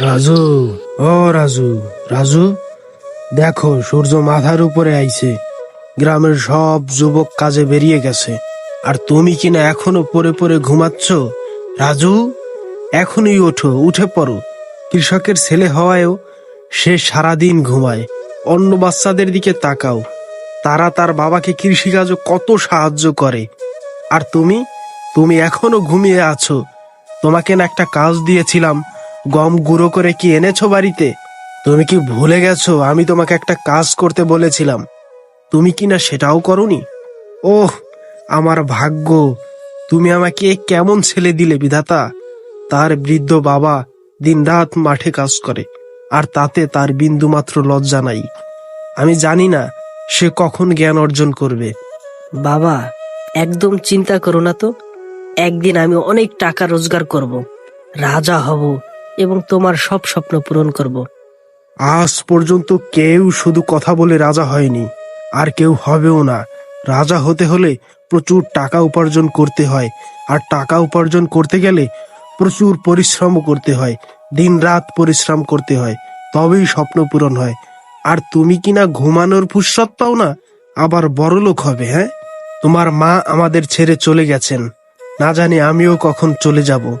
রাজু, ও রাজু রাজু, দেখো, সূর্য মাথার উপরে আইছে। গ্রামের সব যুবক কাজে বেরিয়ে গেছে। আর তুমি কিনা এখনও পরে পরে ঘুমাচ্ছ? রাজু, এখনই ওঠো, উঠে পড়ো। কৃষকের ছেলে হওয়ায়ও সে সারাদিন ঘুমায়। অন্য বাচ্চাদের দিকে তাকাও। তারা তার বাবাকে কৃষিকাজও কত সাহায্য করে। আর তুমি? তুমি এখনও ঘুমিয়ে আছো। তোমাকে না একটা কাজ দিয়েছিলাম। গম গুঁড়ো করে কি এনেছো বাড়িতে? তুমি কি ভুলে গেছো আমি তোমাকে একটা কাজ করতে বলেছিলাম। তুমি কি না সেটাও করনি? ওহ, আমার ভাগ্য। তুমি আমাকে কেমন ছেলে দিলে বিধাতা? তার বৃদ্ধ বাবা দিনরাত মাঠে কাজ করে, আর তাতে তার বিন্দুমাত্র লজ্জা নাই। আমি জানি না সে কখন জ্ঞান অর্জন করবে। বাবা একদম চিন্তা করো না তো। একদিন আমি অনেক টাকা রোজগার করব, রাজা হব এবং তোমার সব স্বপ্ন পূরণ করব। আজ পর্যন্ত কেউ শুধু কথা বলে রাজা হয়নি, আর কেউ হবেও না। রাজা হতে হলে প্রচুর টাকা উপার্জন করতে হয়, আর টাকা উপার্জন করতে গেলে প্রচুর পরিশ্রম করতে হয় দিন রাত পরিশ্রম করতে হয়, তবেই স্বপ্ন পূরণ হয়। আর তুমি কিনা ঘুমানোর ফুসত পাও না, আবার বড়লোক হবে হ্যাঁ? তোমার মা আমাদের ছেড়ে চলে গেছেন। না জানি আমিও কখন চলে যাব।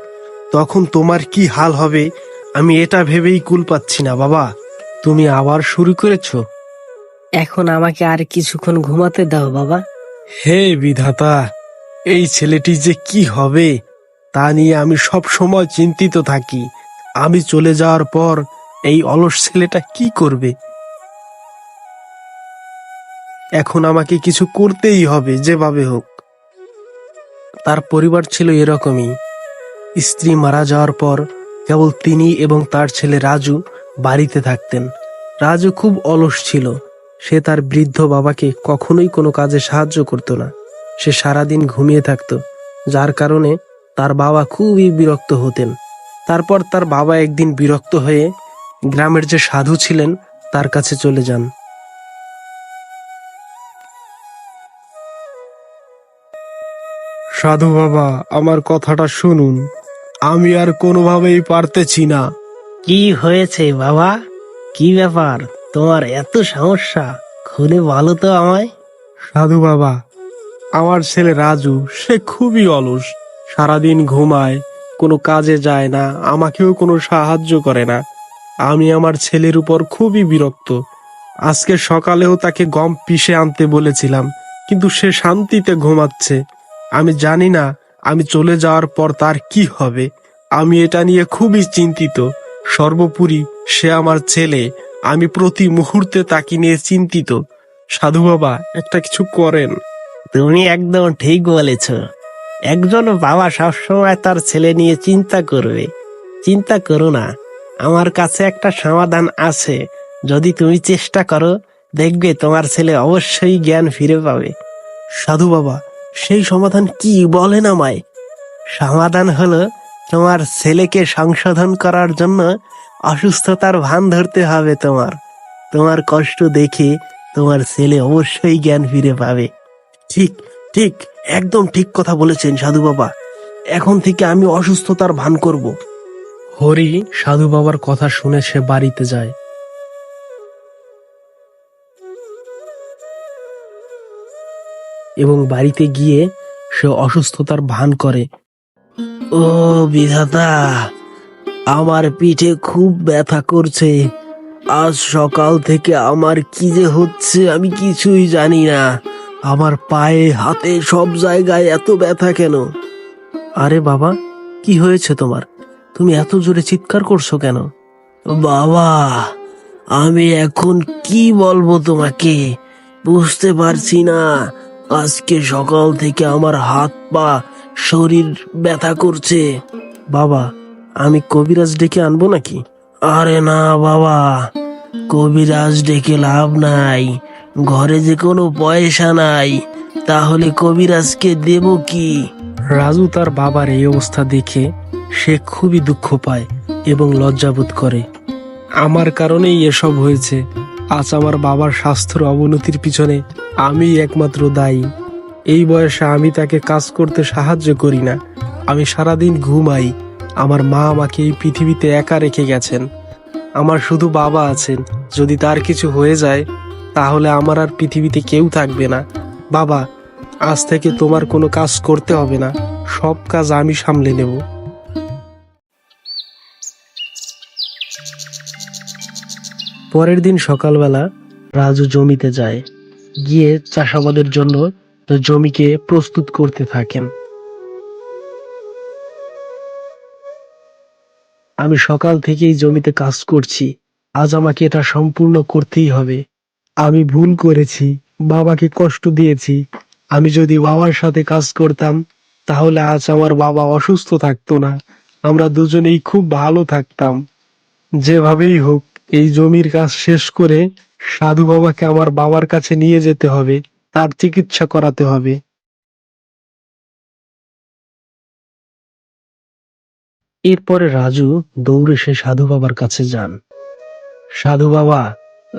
তখন তোমার কি হাল হবে আমি এটা ভেবেই কুল পাচ্ছি না বাবা। তুমি আবার শুরু করেছ। এখন আমাকে আর কিছুক্ষণ ঘুমাতে দাও বাবা। হে বিধাতা এই ছেলেটি যে কি হবে তা নিয়ে আমি সব সময় চিন্তিত থাকি। আমি চলে যাওয়ার পর এই অলস ছেলেটা কি করবে? এখন আমাকে কিছু করতেই হবে, যেভাবে হোক। তার পরিবার ছিল এরকমই। স্ত্রী মারা যাওয়ার পর কেবল তিনি এবং তার ছেলে রাজু বাড়িতে থাকতেন। রাজু খুব অলস ছিল। সে তার বৃদ্ধ বাবাকে কখনোই কোনো কাজে সাহায্য করত না। সে সারাদিন ঘুমিয়ে থাকতো, যার কারণে তার বাবা খুবই বিরক্ত হতেন। তারপর তার বাবা একদিন বিরক্ত হয়ে গ্রামের যে সাধু ছিলেন, তার কাছে চলে যান। সাধু বাবা আমার কথাটা শুনুন। আমি আর কোনোভাবেই পারতেছি না। কি হয়েছে বাবা? কি ব্যাপার? তোমার এত সমস্যা খুলে বলো তো আমায়। সাধু বাবা আমার ছেলে রাজু সে খুবই অলস। সারাদিন ঘুমায় কোনো কাজে যায় না আমাকেও কোনো সাহায্য করে না। আমি আমার ছেলের উপর খুবই বিরক্ত। আজকে সকালেও তাকে গম পিষে আনতে বলেছিলাম কিন্তু সে শান্তিতে ঘুমাচ্ছে। আমি জানি না আমি চলে যাওয়ার পর তার কি হবে। আমি এটা নিয়ে খুবই চিন্তিত। সর্বোপরি সে আমার ছেলে। আমি প্রতি মুহূর্তে তাকে নিয়ে চিন্তিত। সাধু বাবা, একটা কিছু করেন। তুমি একদম ঠিক বলেছ। একজন বাবা সবসময় তার ছেলে নিয়ে চিন্তা করবে। চিন্তা করো না। আমার কাছে একটা সমাধান আছে। যদি তুমি চেষ্টা করো, দেখবে তোমার ছেলে অবশ্যই জ্ঞান ফিরে পাবে। সাধু বাবা সেই সমাধান কি বলেন আমায়? সমাধান হলো তোমার ছেলেকে সংশোধন করার জন্য অসুস্থতার ভান ধরতে হবে তোমার। তোমার কষ্ট দেখে তোমার ছেলে অবশ্যই জ্ঞান ফিরে পাবে। ঠিক ঠিক, একদম ঠিক কথা বলেছেন সাধু বাবা। এখন থেকে আমি অসুস্থতার ভান করব। হরি সাধু বাবার কথা শুনে সে বাড়িতে যায়। এবং বাড়িতে গিয়ে সে অসুস্থতার ভান করে। ও বিধাতা, আমার পিঠে খুব ব্যথা করছে। আজ সকাল থেকে আমার কি যে হচ্ছে আমি কিছুই জানি না। আমার পায়ে, হাতে সব জায়গায় এত ব্যথা কেন? আরে বাবা, কি হয়েছে তোমার? তুমি এত জোরে চিৎকার করছ কেন? বাবা, আমি এখন কি বলব তোমাকে? বুঝতে পারছি না। আজকে সকাল থেকে আমার হাত পা শরীর ব্যথা করছে। বাবা, আমি কবিরাজ ডেকে আনব নাকি? আরে না বাবা, কবিরাজ ডেকে লাভ নাই। ঘরে যে কোনো পয়সা নাই, তাহলে কবিরাজকে দেব কি? রাজু তার বাবার এই অবস্থা দেখে সে খুবই দুঃখ পায় এবং লজ্জাবোধ করে। আমার কারণেই এসব হয়েছে। আজ আমার বাবার স্বাস্থ্যের অবনতির পিছনে আমি একমাত্র দায়ী। এই বয়সে আমি তাকে কাজ করতে সাহায্য করি না। আমি সারাদিন ঘুমাই। আমার মা আমাকে এই পৃথিবীতে একা রেখে গেছেন। আমার শুধু বাবা আছেন। যদি তার কিছু হয়ে যায়, তাহলে আমার আর পৃথিবীতে কেউ থাকবে না। বাবা, আজ থেকে তোমার কোনো কাজ করতে হবে না। সব কাজ আমি সামলে নেব। পরের দিন সকালবেলা রাজু জমিতে যায়। গিয়ে চাষাবাদের জন্য জমিকে প্রস্তুত করতে থাকেন। আমি সকাল থেকেই জমিতে কাজ করছি। আজ আমাকে এটা সম্পূর্ণ করতেই হবে। আমি ভুল করেছি, বাবাকে কষ্ট দিয়েছি। আমি যদি বাবার সাথে কাজ করতাম, তাহলে আজ আমার বাবা অসুস্থ থাকতো না। আমরা দুজনেই খুব ভালো থাকতাম। যেভাবেই হোক এই জমির কাজ শেষ করে সাধু বাবাকে আমার বাবার কাছে নিয়ে যেতে হবে, তার চিকিৎসা করাতে হবে। এরপরে রাজু দৌড়ে সে সাধু বাবার কাছে যান। সাধু বাবা,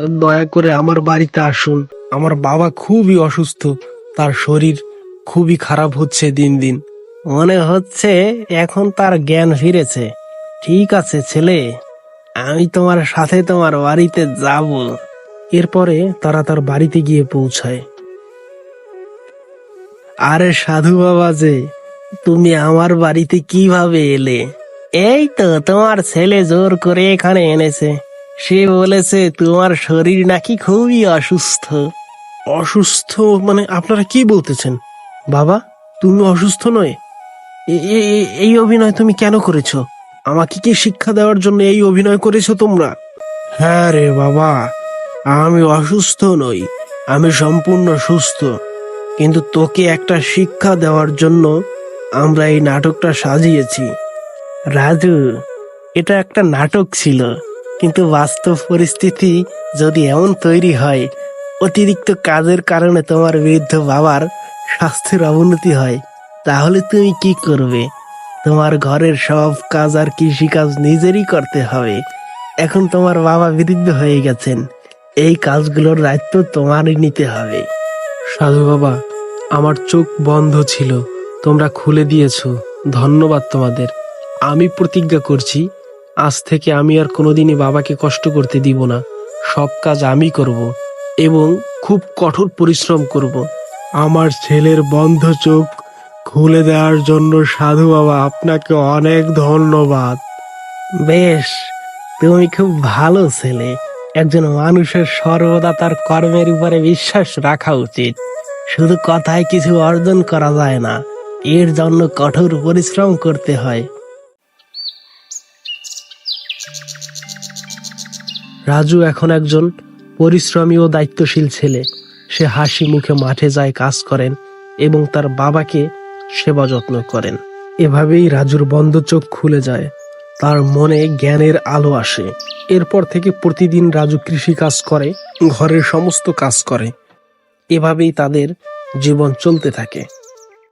দয়া করে আমার বাড়িতে আসুন। আমার বাবা খুবই অসুস্থ, তার শরীর খুবই খারাপ হচ্ছে দিন দিন। মনে হচ্ছে এখন তার জ্ঞান ফিরেছে। ঠিক আছে, ছেলে। আমি তোমার সাথে তোমার বাড়িতে যাব এরপরে তারা তার বাড়িতে গিয়ে পৌঁছায়। আরে সাধু বাবা যে, তুমি আমার বাড়িতে কীভাবে এলে? এই তো তোমার ছেলে জোর করে এখানে এনেছে। সে বলেছে, তোমার শরীর নাকি খুবই অসুস্থ। অসুস্থ মানে আপনারা কি বলতেছেন? বাবা, তুমি অসুস্থ নয়? এই অভিনয় তুমি কেন করেছ? আমাকে কি শিক্ষা দেওয়ার জন্য এই অভিনয় করেছ তোমরা? হ্যাঁ রে বাবা, আমি অসুস্থ নই, আমি সম্পূর্ণ সুস্থ। কিন্তু তোকে একটা শিক্ষা দেওয়ার জন্য আমরা এই নাটকটা সাজিয়েছি। রাজু, এটা একটা নাটক ছিল, কিন্তু বাস্তব পরিস্থিতি যদি এমন তৈরি হয়, অতিরিক্ত কাজের কারণে তোমার বৃদ্ধ বাবার স্বাস্থ্যের অবনতি হয়, তাহলে তুমি কি করবে? তোমার ঘরের সব কাজ আর কৃষিকাজ নিজেরই করতে হবে। এখন তোমার বাবা বৃদ্ধ হয়ে গেছেন। এই কাজগুলোর দায়িত্ব তোমারই নিতে হবে। সাধু বাবা আমার চোখ বন্ধ ছিল। তোমরা খুলে দিয়েছ। ধন্যবাদ তোমাদের। আমি প্রতিজ্ঞা করছি আজ থেকে আমি আর কোনোদিনই বাবাকে কষ্ট করতে দিব না। সব কাজ আমি করব এবং খুব কঠোর পরিশ্রম করব। আমার ছেলের বন্ধ চোখ খুলে দেওয়ার জন্য সাধু বাবা আপনাকে অনেক ধন্যবাদ। বেশ, তুমি খুব ভালো ছেলে। একজন মানুষের সর্বদা তার কর্মের উপরে বিশ্বাস রাখা উচিত। শুধু কথায় কিছু অর্জন করা যায় না, এর জন্য কঠোর পরিশ্রম করতে হয়। রাজু এখন একজন পরিশ্রমী ও দায়িত্বশীল ছেলে। সে হাসি মুখে মাঠে যায়, কাজ করেন এবং তার বাবাকে সেবা যত্ন করেন। এভাবেই রাজুর বন্ধ চোখ খুলে যায়। তার মনে জ্ঞানের আলো আসে। এরপর থেকে প্রতিদিন রাজু কৃষি কাজ করে, ঘরের সমস্ত কাজ করে। এভাবেই তাদের জীবন চলতে থাকে।